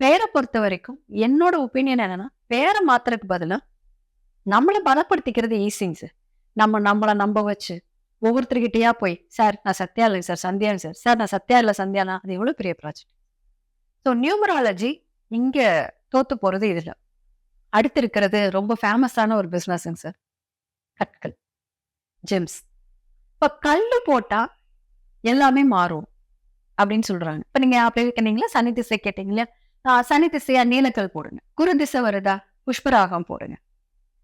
பெயரை பொறுத்த வரைக்கும் என்னோட ஒப்பீனியன் என்னன்னா பெயரை மாத்துறதுக்கு பதிலா நம்மளை பலப்படுத்திக்கிறது ஈஸிங்க சார் நம்ம நம்மளை நம்ப வச்சு ஒவ்வொருத்தர்கிட்டயா போய் சார் நான் சத்யா இல்லைங்க சார் சந்தியாங்க சார் சார் நான் சத்யா இல்லை சந்தியானா அது எவ்வளோ பெரிய ப்ராஜெக்ட் ஸோ நியூமராலஜி இங்க தோத்து போறது இதுல. அடுத்து இருக்கிறது ரொம்ப ஃபேமஸான ஒரு பிஸ்னஸ்ங்க சார் கற்கள் ஜெம்ஸ் இப்ப கல்லு போட்டா எல்லாமே மாறும் அப்படின்னு சொல்றாங்க. இப்ப நீங்க அப்படியே கேட்டீங்களா சனி திசை கேட்டீங்களா சனி திசையா நீலக்கல் போடுங்க. குரு திசை வருதா? புஷ்பராகம் போடுங்க.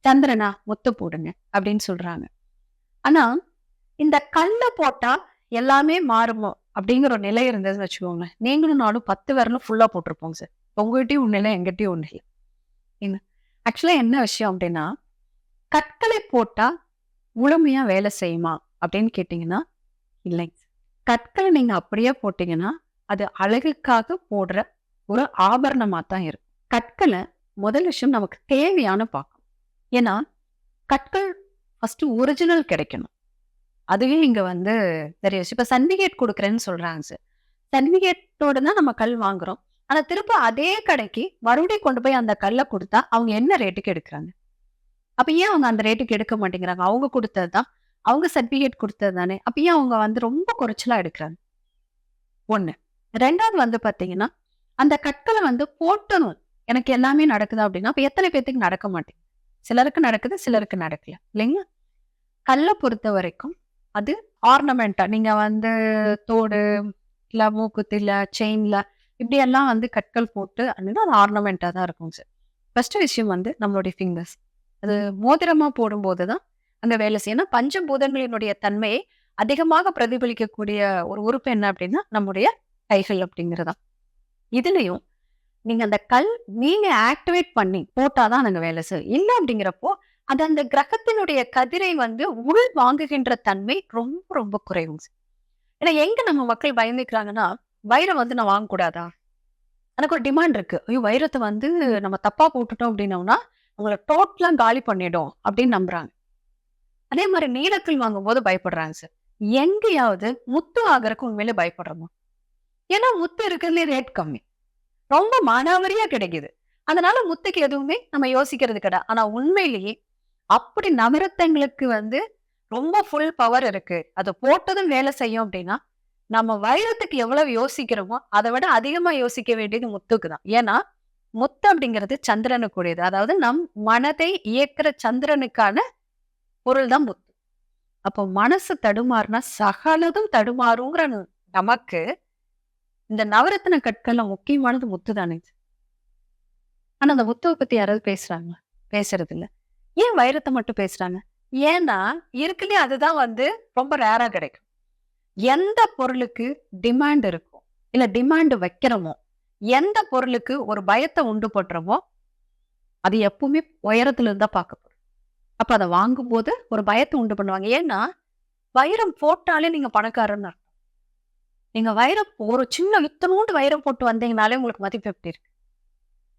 சந்திரனா முத்து போடுங்க அப்படின்னு சொல்றாங்க. ஆனா இந்த கல்ல போட்டா எல்லாமே மாறுமோ அப்படிங்கிற ஒரு நிலை இருந்ததுன்னு வச்சுக்கோங்க நீங்களும் நானும் பத்து விரலும் ஃபுல்லா போட்டிருப்போங்க சார். உங்ககிட்டயும் ஒண்ணு இல்லை எங்கிட்டயும் ஒண்ணு இல்லை. என்ன? ஆக்சுவலா என்ன விஷயம் அப்படின்னா கற்களை போட்டா முழுமையா வேலை செய்யுமா? அப்படின்னு கேட்டீங்கன்னா இல்லைங்க கற்களை நீங்க அப்படியே போட்டீங்கன்னா அது அழகுக்காக போடுற ஒரு ஆபரணமா தான் இருக்கும். கற்களை முதல் விஷயம் நமக்கு தேவையான பார்க்கும் ஏன்னா கற்கள் ஃபர்ஸ்ட் ஒரிஜினல் கிடைக்கணும். அதுவே இங்க வந்து நிறைய விஷயம் இப்ப சர்டிபிகேட் கொடுக்குறேன்னு சொல்றாங்க சார் சர்டிபிகேட்டோட தான் நம்ம கல் வாங்குறோம். ஆனா திரும்ப அதே கடைக்கு மறுபடியும் கொண்டு போய் அந்த கல்லை கொடுத்தா அவங்க என்ன ரேட்டுக்கு எடுக்கிறாங்க? அப்ப ஏன் அவங்க அந்த ரேட்டுக்கு எடுக்க மாட்டேங்கிறாங்க? அவங்க கொடுத்தது தான். அவங்க சர்டிபிகேட் கொடுத்தது தானே. அப்ப ஏன் அவங்க வந்து ரொம்ப குறைச்சலா எடுக்கிறாங்க? ஒண்ணு. ரெண்டாவது வந்து பாத்தீங்கன்னா அந்த கற்களை வந்து போட்டணும். எனக்கு எல்லாமே நடக்குதா அப்படின்னா அப்ப எத்தனை பேத்துக்கு நடக்க மாட்டேங்குது? சிலருக்கு நடக்குது சிலருக்கு நடக்கல. இல்லைங்களா? கல்லை பொறுத்த வரைக்கும் அது ஆர்னமெண்டா நீங்க வந்து தோடு இல்ல மூக்குத்து செயின்ல இப்படி எல்லாம் வந்து கற்கள் போட்டு அப்படின்னா அது ஆர்னமெண்டா தான் இருக்கும் சார் ஃபர்ஸ்ட் விஷயம் வந்து நம்மளுடைய ஃபிங்கர்ஸ் அது மோதிரமா போடும்போது தான் அங்க வேலை ஏன்னா பஞ்சபூதங்களினுடைய தன்மையை அதிகமாக பிரதிபலிக்கக்கூடிய ஒரு உறுப்பு என்ன அப்படின்னா நம்முடைய கைகள் அப்படிங்கிறதா இதுலயும் நீங்க அந்த கல் நீங்க ஆக்டிவேட் பண்ணி போட்டாதான் அங்க வேலை செய்யும். இல்லை அப்படிங்கிறப்போ அது அந்த கிரகத்தினுடைய கதிரை வந்து உள் வாங்குகின்ற தன்மை ரொம்ப ரொம்ப குறைவும் ஏன்னா எங்க நம்ம மக்கள் பயந்துக்கிறாங்கன்னா வைரம் வந்து நான் வாங்கக்கூடாதா? எனக்கு ஒரு டிமாண்ட் இருக்கு. ஐயோ வைரத்தை வந்து நம்ம தப்பா போட்டுட்டோம் அப்படின்னோம்னா உங்களை டோட்டலா காலி பண்ணிடும் அப்படின்னு நம்புறாங்க. அதே மாதிரி நீலக்கல் வாங்கும் போது பயப்படுறாங்க சார் எங்கேயாவது முத்து ஆகிறதுக்கு உண்மையிலே பயப்படுறோமா? ஏன்னா முத்து இருக்கிறதுலே ரேட் கம்மி. ரொம்ப மானாவரியா கிடைக்குது. அதனால முத்துக்கு எதுவுமே நம்ம யோசிக்கிறது கிடையாது. ஆனா உண்மையிலேயே அப்படி நவரத்தங்களுக்கு வந்து ரொம்ப ஃபுல் பவர் இருக்கு. அதை போட்டதும் வேலை செய்யும் அப்படின்னா நம்ம வைரத்துக்கு எவ்வளவு யோசிக்கிறோமோ அதை விட அதிகமா யோசிக்க வேண்டியது முத்துக்கு தான் ஏன்னா முத்து அப்படிங்கிறது சந்திரனுக்குரியது அதாவது நம் மனதை இயக்குற சந்திரனுக்கான பொருள் தான் முத்து அப்போ மனசு தடுமாறுனா சகலதும் தடுமாறுங்கிற நமக்கு இந்த நவரத்ன கற்கள்ல முக்கியமானது முத்து தானே. ஆனா அந்த முத்துவை பத்தி யாராவது பேசுறாங்க பேசுறது இல்ல ஏன் வைரத்தை மட்டும் பேசுறாங்க? ஏன்னா இருக்குலயே அதுதான் வந்து ரொம்ப ரேரா கிடைக்கும். எந்த பொருளுக்கு டிமாண்ட் இருக்கும் இல்ல டிமாண்ட் வைக்கிறோமோ எந்த பொருளுக்கு ஒரு பயத்தை உண்டு பண்றோமோ அது எப்பவுமே உயரத்துல இருந்தா பார்க்கப்படும். அப்ப அதை வாங்கும்போது ஒரு பயத்தை உண்டு பண்ணுவாங்க. ஏன்னா வைரம் போட்டாலே நீங்க பணக்காரன்னு அர்த்தம். நீங்க வைரம் ஒரு சின்ன இத்தனோண்டு வைரம் போட்டு வந்தீங்கனாலே உங்களுக்கு மதிப்பு எப்படி இருக்கு?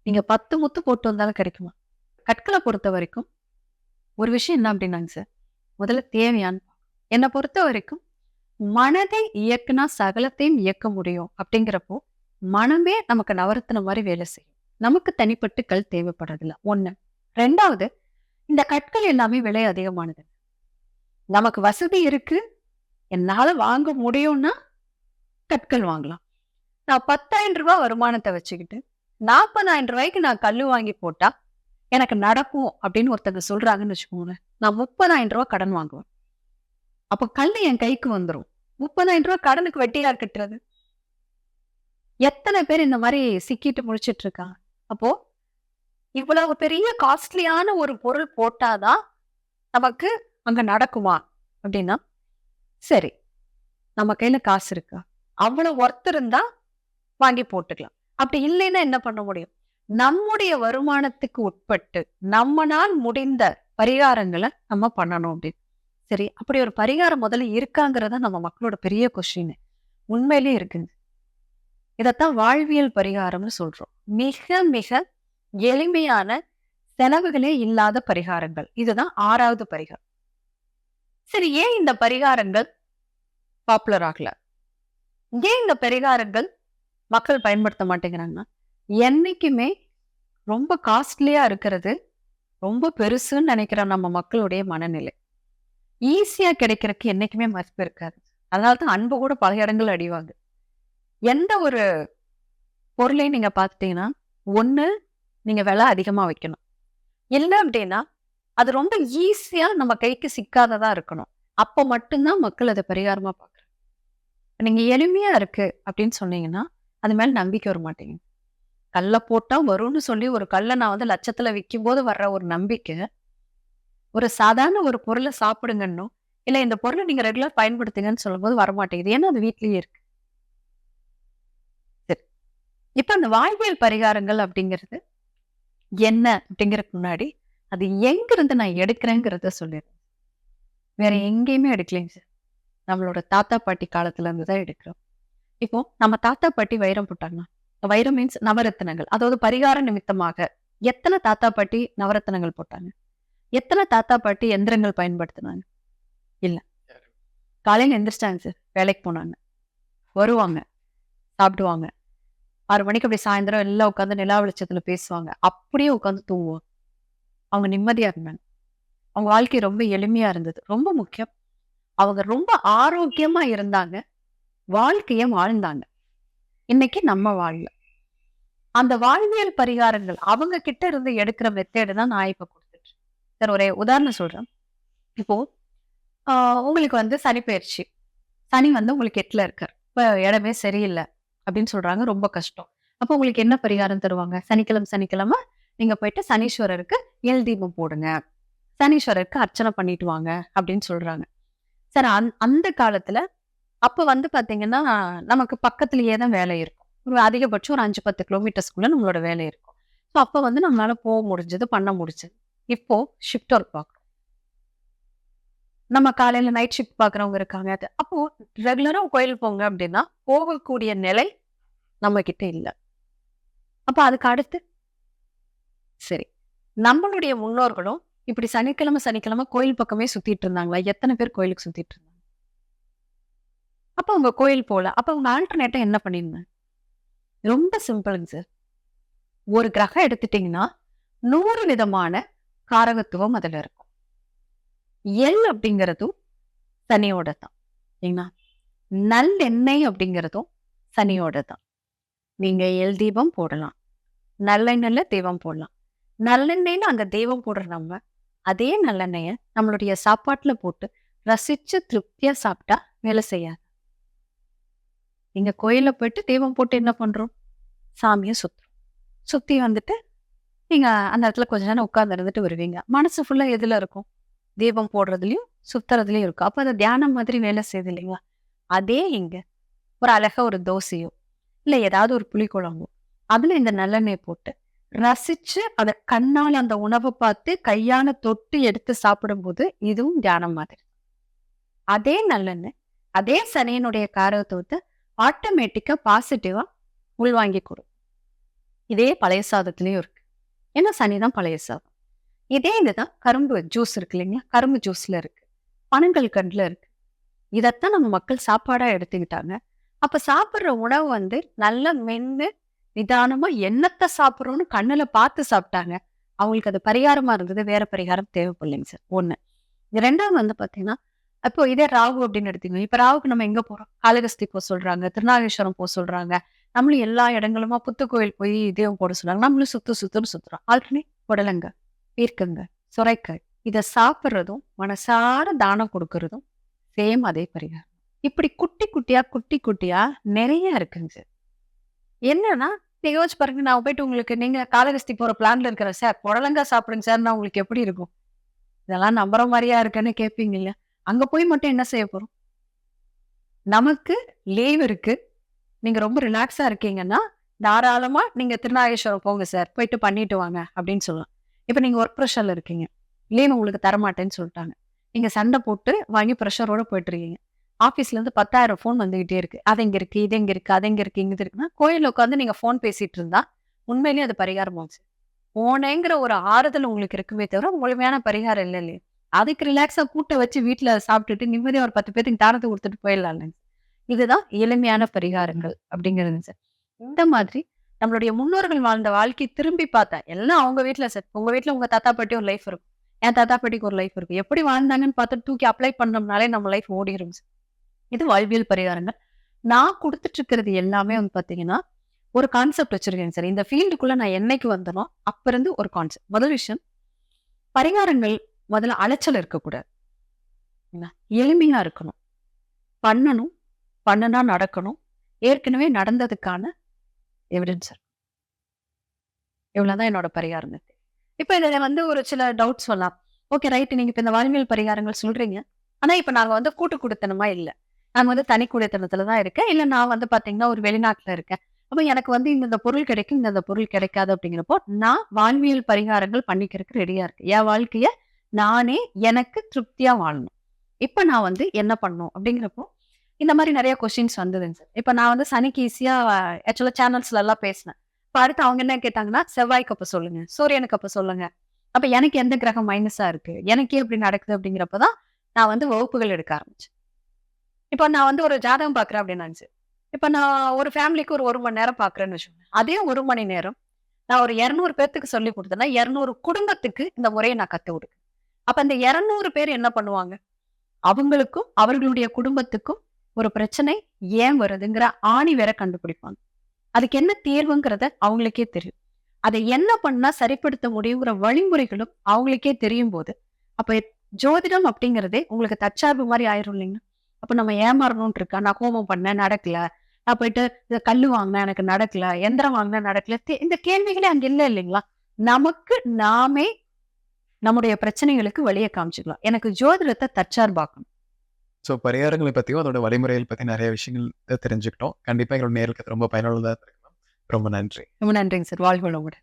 நீங்க பத்து முத்து போட்டு வந்தாலும் கிடைக்குமா? கற்களை பொறுத்த வரைக்கும் ஒரு விஷயம் என்ன அப்படின்னாங்க சார்? முதல்ல தேவையான என்னை பொறுத்த வரைக்கும் மனதை இயக்குனா சகலத்தையும் இயக்க முடியும் அப்படிங்கிறப்போ மனமே நமக்கு நவரத்தின மாதிரி வேலை செய்யும். நமக்கு தனிப்பட்டு கல் தேவைப்படுறதில்ல. ஒண்ணு. ரெண்டாவது இந்த கற்கள் எல்லாமே விலை அதிகமானது. நமக்கு வசதி இருக்கு. என்னால வாங்க முடியும்னா கற்கள் வாங்கலாம். நான் பத்தாயிரம் ரூபாய் வருமானத்தை வச்சுக்கிட்டு நாற்பதாயிரம் ரூபாய்க்கு நான் கல் வாங்கி போட்டா எனக்கு நடக்கும் அப்படின்னு ஒருத்தங்க சொல்றாங்கன்னு வச்சுக்கோங்களேன். நான் முப்பதாயிரம் ரூபாய் கடன் வாங்குவேன். அப்போ கல் என் கைக்கு வந்துடும் முப்பதாயிரம் ரூபாய் கடனுக்கு வெட்டியார் கட்டுறது? எத்தனை பேர் இந்த மாதிரி சிக்கிட்டு முடிச்சிட்டு இருக்காங்க அப்போ இவ்வளவு பெரிய காஸ்ட்லியான ஒரு பொருள் போட்டாதான் நமக்கு அங்க நடக்குமா? அப்படின்னா சரி நம்ம கையில காசு இருக்கா? அவ்வளவு ஒர்த் இருந்தா வாங்கி போட்டுக்கலாம். அப்படி இல்லைன்னா என்ன பண்ண முடியும்? நம்முடைய வருமானத்துக்கு உட்பட்டு நம்மனால் முடிந்த பரிகாரங்களை நம்ம பண்ணணும் அப்படின்னு. சரி அப்படி ஒரு பரிகாரம் முதல்ல இருக்காங்கிறத நம்ம மக்களோட பெரிய கொஸ்டின் உண்மையிலேயே இருக்குங்க. இதைத்தான் வாழ்வியல் பரிகாரம்னு சொல்றோம். மிக மிக எளிமையான செலவுகளே இல்லாத பரிகாரங்கள். இதுதான் ஆறாவது பரிகாரம். சரி ஏன் இந்த பரிகாரங்கள் பாப்புலர் ஆகல? ஏன் இந்த பரிகாரங்கள் மக்கள் பயன்படுத்த மாட்டேங்கிறாங்கன்னா என்னைக்குமே ரொம்ப காஸ்ட்லியா இருக்கிறது ரொம்ப பெருசுன்னு நினைக்கிற நம்ம மக்களுடைய மனநிலை. ஈஸியா கிடைக்கிறதுக்கு என்னைக்குமே மதிப்பு இருக்காது. அதனால தான் அன்பு கூட பல இடங்கள் அடிவாங்க. எந்த ஒரு பொருளையும் நீங்க பார்த்துட்டீங்கன்னா ஒண்ணு நீங்க விலை அதிகமா வைக்கணும். இல்லை அப்படின்னா அது ரொம்ப ஈஸியாக நம்ம கைக்கு சிக்காததா இருக்கணும். அப்போ மட்டும்தான் மக்கள் அதை பரிகாரமா பார்க்குறாங்க. நீங்க எளிமையா இருக்கு அப்படின்னு சொன்னீங்கன்னா அது மேல நம்பிக்கை வர மாட்டேங்க கல்லை போட்டா வரும்னு சொல்லி ஒரு கல்லை நான் வந்து லட்சத்துல விற்கும்போது வர்ற ஒரு நம்பிக்கை ஒரு சாதாரண ஒரு பொருளை சாப்பிடுங்கன்னும் இல்ல இந்த பொருளை நீங்க ரெகுலர் பயன்படுத்துங்கன்னு சொல்லும்போது வரமாட்டேங்குது. ஏன்னா அது வீட்லேயே இருக்கு. இப்ப அந்த வாழ்வியல் பரிகாரங்கள் அப்படிங்கிறது என்ன அப்படிங்கறதுக்கு முன்னாடி அது எங்கிருந்து நான் எடுக்கிறேங்கிறத சொல்லிடுறேன் வேற எங்கேயுமே எடுக்கலைங்க சார். நம்மளோட தாத்தா பாட்டி காலத்துல இருந்து தான் எடுக்கிறோம். இப்போ நம்ம தாத்தா பாட்டி வைரம் போட்டாங்கன்னா வைரம் மீன்ஸ் நவரத்தினங்கள் அதாவது பரிகார நிமித்தமாக எத்தனை தாத்தா பாட்டி நவரத்தினங்கள் போட்டாங்க? எத்தனை தாத்தா பாட்டி எந்திரங்கள் பயன்படுத்தினாங்க? இல்ல. காலையில எந்திரிச்சிட்டாங்க சார். வேலைக்கு போனாங்க. வருவாங்க. சாப்பிடுவாங்க. ஆறு மணிக்கு அப்படி சாயந்தரம் எல்லாம் உட்காந்து நிலா வெளிச்சத்துல பேசுவாங்க. அப்படியே உட்காந்து தூங்குவோம். அவங்க நிம்மதியா இருந்தாங்க அவங்க வாழ்க்கை ரொம்ப எளிமையா இருந்தது. ரொம்ப முக்கியம். அவங்க ரொம்ப ஆரோக்கியமா இருந்தாங்க. வாழ்க்கைய வாழ்ந்தாங்க. இன்னைக்கு நம்ம வாழல அந்த வாழ்வியல் பரிகாரங்கள் அவங்க கிட்ட இருந்து எடுக்கிற மெத்தேடு தான் நான் இப்ப கொடுத்துட்டு சார் ஒரே உதாரணம் சொல்றேன். இப்போ ஆஹ் உங்களுக்கு வந்து சனி பயிற்சி. சனி வந்து உங்களுக்கு எட்டுல இருக்கார். இப்ப இடமே சரியில்லை. அப்படின்னு சொல்றாங்க ரொம்ப கஷ்டம். அப்போ உங்களுக்கு என்ன பரிகாரம் தருவாங்க? சனிக்கிழமை சனிக்கிழமை நீங்க போயிட்டு சனீஸ்வரருக்கு எல் தீபம் போடுங்க. சனீஸ்வரருக்கு அர்ச்சனை பண்ணிட்டு வாங்க அப்படின்னு சொல்றாங்க. சார் அந் அந்த காலத்துல அப்ப வந்து பாத்தீங்கன்னா நமக்கு பக்கத்துலயே தான் வேலை இருக்கும். ஒரு அதிகபட்சம் ஒரு அஞ்சு பத்து கிலோமீட்டர்ஸ்குள்ள நம்மளோட வேலை இருக்கும். ஸோ அப்போ வந்து நம்மளால போக முடிஞ்சது பண்ண முடிஞ்சது. இப்போ ஷிஃப்ட் ஒர்க் பார்க்குறோம். நம்ம காலையில நைட் ஷிஃப்ட் பாக்குறவங்க இருக்காங்க. அது அப்போ ரெகுலரா கோயில் போங்க அப்படின்னா போகக்கூடிய நிலை நம்ம கிட்ட இல்லை. அப்ப அதுக்கு அடுத்து சரி நம்மளுடைய முன்னோர்களும் இப்படி சனிக்கிழமை சனிக்கிழமை கோயில் பக்கமே சுத்திட்டு இருந்தாங்களா? எத்தனை பேர் கோயிலுக்கு சுத்திட்டு இருந்தாங்க? அப்ப அவங்க கோயில் போல அப்ப அவங்க ஆல்டர்னேட்டா என்ன பண்ணிருந்தேன் ரொம்ப சிம்பிளுங்க சார் ஒரு கிரகம் எடுத்துட்டீங்கன்னா நூறு விதமான காரகத்துவம் அதுல இருக்கும். எல் அப்படிங்கிறதும் சனியோட தான் சரிங்களா? நல்லெண்ணெய் அப்படிங்கிறதும் சனியோட தான் நீங்க எல் தீபம் போடலாம். நல்லெண்ணெய்ல தெய்வம் போடலாம். நல்லெண்ணெய்னு அங்க தெய்வம் போடுற நம்ம அதே நல்லெண்ணெயை நம்மளுடைய சாப்பாட்டுல போட்டு ரசிச்சு திருப்தியா சாப்பிட்டா வேலை செய்யாது. நீங்க கோயில்ல போயிட்டு தெய்வம் போட்டு என்ன பண்றோம்? சாமியை சுத்துறோம். சுத்தி வந்துட்டு நீங்க அந்த இடத்துல கொஞ்ச நேரம் உட்கார்ந்து இருந்துட்டு வருவீங்க. மனசு ஃபுல்லா எதுல இருக்கும்? தீபம் போடுறதுலயும் சுத்துறதுலயும் இருக்கும் அப்ப அந்த தியானம் மாதிரி வேலை செய்யுது இல்லைங்களா? அதே இங்க. ஒரு அழகா ஒரு தோசையோ இல்ல ஏதாவது ஒரு புளிக்குழம்போ அதுல இந்த நல்லெண்ணெய் போட்டு ரசிச்சு அத கண்ணால் அந்த உணவை பார்த்து கையான தொட்டு எடுத்து சாப்பிடும்போது இதுவும் தியானம் மாதிரி. அதே நல்லெண்ணெய் அதே சனியனுடைய காரகத்தை வந்து ஆட்டோமேட்டிக்கா பாசிட்டிவா உள்வாங்கி கொடு இதே பழைய சாதத்துலயும் இருக்கு. ஏன்னா சனி தான் பழைய சாதம். இதே இதுதான் கரும்பு ஜூஸ் இருக்கு இல்லைங்களா? கரும்பு ஜூஸ்ல இருக்கு. பனங்கள் கண்டுல இருக்கு. இதைத்தான் நம்ம மக்கள் சாப்பாடா எடுத்துக்கிட்டாங்க. அப்ப சாப்பிடுற உணவு வந்து நல்ல மென்னு நிதானமா என்னத்தை சாப்பிட்றோம்னு கண்ணுல பார்த்து சாப்பிட்டாங்க. அவங்களுக்கு அது பரிகாரமா இருந்தது. வேற பரிகாரம் தேவைப்படலைங்க சார். ஒண்ணு. இது ரெண்டாவது வந்து பாத்தீங்கன்னா அப்போ இதே ராகு அப்படின்னு எடுத்தீங்க இப்ப ராகுக்கு நம்ம எங்க போறோம்? காளகஸ்தி போக சொல்றாங்க. திருநாகேஸ்வரம் போக சொல்றாங்க. நம்மளும் எல்லா இடங்களுமா புத்துக்கோயில் போய் இதையும் போட சொல்றாங்க. நம்மளும் சுத்து சுத்துன்னு சுத்துறோம். ஆல்ரெடி புடலங்க பீர்க்கங்க சுரைக்காய். இதை சாப்பிட்றதும் மனசார தானம் கொடுக்கறதும் சேம் அதே பரிகாரம். இப்படி குட்டி குட்டியா குட்டி குட்டியா நிறைய இருக்குங்க. சார் என்னன்னா நீங்க யோசிச்சு பாருங்க நான் போயிட்டு உங்களுக்கு நீங்க காலகஸ்தி போற பிளான்ல இருக்கிற சார் புடலங்கா சாப்பிடுங்க சார் உங்களுக்கு எப்படி இருக்கும்? இதெல்லாம் நம்புற மாதிரியா இருக்குன்னு கேட்பீங்க இல்ல அங்க போய் மட்டும் என்ன செய்ய போறோம்? நமக்கு லீவ் இருக்கு. நீங்க ரொம்ப ரிலாக்ஸா இருக்கீங்கன்னா தாராளமா நீங்க திருநாகேஸ்வரம் போங்க சார். போயிட்டு பண்ணிட்டு வாங்க அப்படின்னு சொல்லலாம் இப்போ நீங்க ஒர்க் ப்ரெஷரில் இருக்கீங்க. லீவ் உங்களுக்கு தரமாட்டேன்னு சொல்லிட்டாங்க. நீங்க சண்டை போட்டு வாங்கி ப்ரெஷரோட போயிட்டுருக்கீங்க. ஆஃபீஸ்லேருந்து ஆஃபீஸ்ல இருந்து பத்தாயிரம் ஃபோன் வந்துக்கிட்டே இருக்கு. அது இங்கே இருக்கு? இது எங்கே இருக்கு? அது எங்கே இருக்கு? இங்கே இருக்குன்னா கோயிலில் உட்காந்து நீங்க ஃபோன் பேசிட்டு இருந்தா உண்மையிலேயே அது பரிகாரம் ஆச்சு. போனேங்கிற ஒரு ஆறுதல் உங்களுக்கு இருக்குமே தவிர முழுமையான பரிகாரம் இல்லை இல்லையா. அதுக்கு ரிலாக்ஸாக கூட்ட வச்சு வீட்டில் சாப்பிட்டுட்டு நிம்மதியாக ஒரு பத்து பேத்துக்கு தானத்தை கொடுத்துட்டு போயிடலாம் இதுதான் எளிமையான பரிகாரங்கள் அப்படிங்கிறது சார் இந்த மாதிரி நம்மளுடைய முன்னோர்கள் வாழ்ந்த வாழ்க்கை திரும்பி பார்த்தேன் எல்லாம் அவங்க வீட்ல சார் உங்க வீட்டுல உங்க தாத்தா பாட்டி ஒரு லைஃப் இருக்கும். என் தாத்தா பாட்டிக்கு ஒரு லைஃப் இருக்கும். எப்படி வாழ்ந்தாங்கன்னு பார்த்து தூக்கி அப்ளை பண்ணோம்னாலே நம்ம லைஃப் ஓடிடும் சார் இது வாழ்வியல் பரிகாரங்கள். நான் கொடுத்துட்டு இருக்கிறது எல்லாமே வந்து பாத்தீங்கன்னா ஒரு கான்செப்ட் வச்சிருக்கேங்க சார் இந்த ஃபீல்டுக்குள்ள நான் என்னைக்கு வந்தனோ அப்ப இருந்து ஒரு கான்செப்ட் முதல் விஷயம் பரிகாரங்கள் முதல்ல அலைச்சல் இருக்கக்கூடாது. எளிமையா இருக்கணும். பண்ணணும். பண்ணுனா நடக்கணும். ஏற்கனவே நடந்ததுக்கான எவிடன்ஸ் இவ்வளவுதான் என்னோட பரிகாரம் இப்ப இதுல வந்து ஒரு சில டவுட் சொல்லலாம். ஓகே ரைட் நீங்க இப்போ இந்த வாழ்வியல் பரிகாரங்கள் சொல்றீங்க. ஆனா இப்ப நாங்க வந்து கூட்டு குடுத்தனமா இல்ல. நான் வந்து தனி குடித்தனத்துல தான் இருக்கேன். இல்ல நான் வந்து பாத்தீங்கன்னா ஒரு வெளிநாட்டுல இருக்கேன். அப்ப எனக்கு வந்து இந்த பொருள் கிடைக்கும் இந்த பொருள் கிடைக்காது அப்படிங்கிறப்போ நான் வாழ்வியல் பரிகாரங்கள் பண்ணிக்கிறதுக்கு ரெடியா இருக்கு என் வாழ்க்கைய நானே எனக்கு திருப்தியா வாழணும். இப்ப நான் வந்து என்ன பண்ணும் அப்படிங்கிறப்போ இந்த மாதிரி நிறைய கொஸ்டின்ஸ் வந்ததுங்க சார் இப்ப நான் வந்து சனிக்கு ஈஸியா ஆக்சுவலா சேனல்ஸ்ல எல்லாம் பேசினேன். இப்ப அடுத்து அவங்க என்ன கேட்டாங்கன்னா செவ்வாய்க்கு அப்போ சொல்லுங்க சூரியனுக்கு அப்போ சொல்லுங்க. அப்ப எனக்கு எந்த கிரகம் மைனஸா இருக்கு? எனக்கு எப்படி நடக்குது அப்படிங்கிறப்பதான் நான் வந்து வகுப்புகள் எடுக்க ஆரம்பிச்சேன். இப்போ நான் வந்து ஒரு ஜாதகம் பாக்குறேன் அப்படின்னாச்சு இப்ப நான் ஒரு ஃபேமிலிக்கு ஒரு ஒரு மணி நேரம் பாக்குறேன்னு வச்சுக்கோங்க. அதே ஒரு மணி நேரம் நான் ஒரு இருநூறு பேர்த்துக்கு சொல்லி கொடுத்தேன்னா இருநூறு குடும்பத்துக்கு இந்த முறையை நான் கத்து கொடுக்கேன் அப்ப இந்த இருநூறு பேர் என்ன பண்ணுவாங்க? அவங்களுக்கும் அவர்களுடைய குடும்பத்துக்கும் ஒரு பிரச்சனை ஏன் வருதுங்கிற ஆணி வேற கண்டுபிடிப்பாங்க. அதுக்கு என்ன தீர்வுங்கிறத அவங்களுக்கே தெரியும். அதை என்ன பண்ணா சரிப்படுத்த முடியுங்கிற வழிமுறைகளும் அவங்களுக்கே தெரியும் போது அப்ப ஜோதிடம் அப்படிங்கிறதே உங்களுக்கு தற்சார்பு மாதிரி ஆயிரும் இல்லைங்களா? அப்ப நம்ம ஏமாறணும்னு இருக்கா? நான் கோபம் பண்ணேன் நடக்கல. நான் போயிட்டு இந்த கல்லு வாங்கினேன் எனக்கு நடக்கல. எந்திரம் வாங்கினேன் நடக்கல. இந்த கேள்விகளே அங்க இல்லை இல்லைங்களா? நமக்கு நாமே நம்முடைய பிரச்சனைகளுக்கு வழியை காமிச்சுக்கலாம். எனக்கு ஜோதிடத்தை தற்சார்பாக்கணும். ஸோ பரிகாரங்களை பற்றியும் அதோட வழிமுறைகள் பற்றி நிறைய விஷயங்கள் தெரிஞ்சுக்கிட்டோம். கண்டிப்பாக எங்களோட நேருக்கு ரொம்ப பயனுள்ளதாக இருக்கும் ரொம்ப நன்றி. ரொம்ப நன்றிங்க சார். வாழ்வு வளமுடன்.